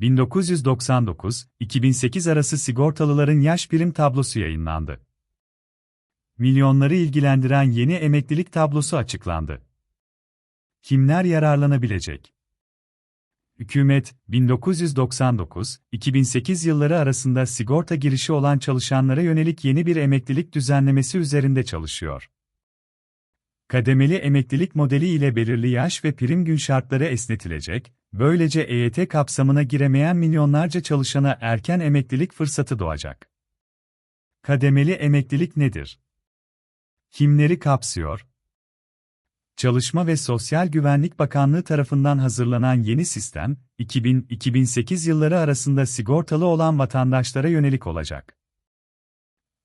1999-2008 arası sigortalıların yaş prim tablosu yayınlandı. Milyonları ilgilendiren yeni emeklilik tablosu açıklandı. Kimler yararlanabilecek? Hükümet, 1999-2008 yılları arasında sigorta girişi olan çalışanlara yönelik yeni bir emeklilik düzenlemesi üzerinde çalışıyor. Kademeli emeklilik modeli ile belirli yaş ve prim gün şartları esnetilecek, böylece EYT kapsamına giremeyen milyonlarca çalışana erken emeklilik fırsatı doğacak. Kademeli emeklilik nedir? Kimleri kapsıyor? Çalışma ve Sosyal Güvenlik Bakanlığı tarafından hazırlanan yeni sistem, 2000-2008 yılları arasında sigortalı olan vatandaşlara yönelik olacak.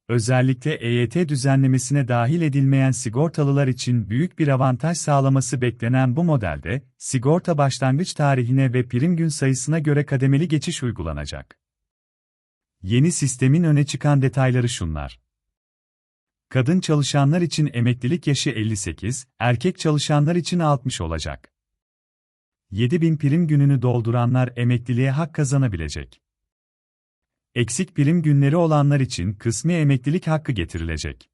Özellikle EYT düzenlemesine dahil edilmeyen sigortalılar için büyük bir avantaj sağlaması beklenen bu modelde, sigorta başlangıç tarihine ve prim gün sayısına göre kademeli geçiş uygulanacak. Yeni sistemin öne çıkan detayları şunlar. Kadın çalışanlar için emeklilik yaşı 58, erkek çalışanlar için 60 olacak. 7000 prim gününü dolduranlar emekliliğe hak kazanabilecek. Eksik prim günleri olanlar için kısmi emeklilik hakkı getirilecek.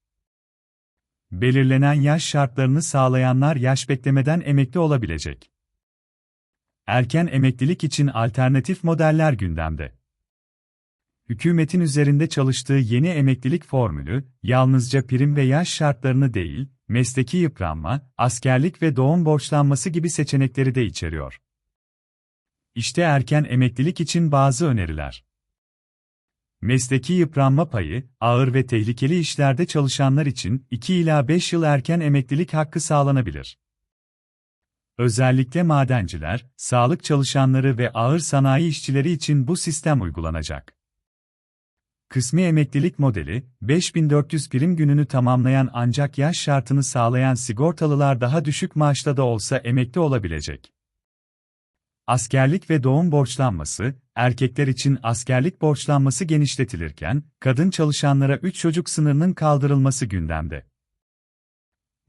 Belirlenen yaş şartlarını sağlayanlar yaş beklemeden emekli olabilecek. Erken emeklilik için alternatif modeller gündemde hükümetin üzerinde çalıştığı yeni emeklilik formülü, yalnızca prim ve yaş şartlarını değil, mesleki yıpranma, askerlik ve doğum borçlanması gibi seçenekleri de içeriyor. İşte erken emeklilik için bazı öneriler. Mesleki yıpranma payı, ağır ve tehlikeli işlerde çalışanlar için 2 ila 5 yıl erken emeklilik hakkı sağlanabilir. Özellikle madenciler, sağlık çalışanları ve ağır sanayi işçileri için bu sistem uygulanacak. Kısmi emeklilik modeli, 5400 prim gününü tamamlayan ancak yaş şartını sağlayan sigortalılar daha düşük maaşla da olsa emekli olabilecek. Askerlik ve doğum borçlanması, erkekler için askerlik borçlanması genişletilirken, kadın çalışanlara 3 çocuk sınırının kaldırılması gündemde.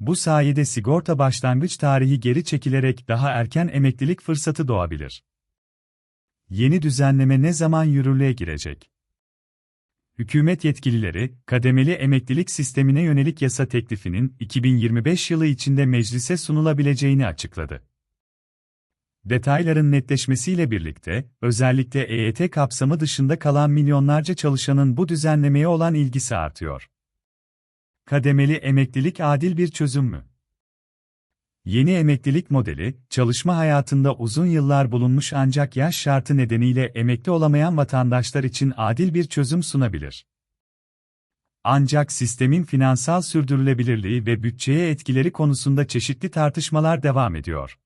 Bu sayede sigorta başlangıç tarihi geri çekilerek daha erken emeklilik fırsatı doğabilir. Yeni düzenleme ne zaman yürürlüğe girecek? Hükümet yetkilileri, kademeli emeklilik sistemine yönelik yasa teklifinin 2025 yılı içinde meclise sunulabileceğini açıkladı. Detayların netleşmesiyle birlikte, özellikle EYT kapsamı dışında kalan milyonlarca çalışanın bu düzenlemeye olan ilgisi artıyor. Kademeli emeklilik adil bir çözüm mü? Yeni emeklilik modeli, çalışma hayatında uzun yıllar bulunmuş ancak yaş şartı nedeniyle emekli olamayan vatandaşlar için adil bir çözüm sunabilir. Ancak sistemin finansal sürdürülebilirliği ve bütçeye etkileri konusunda çeşitli tartışmalar devam ediyor.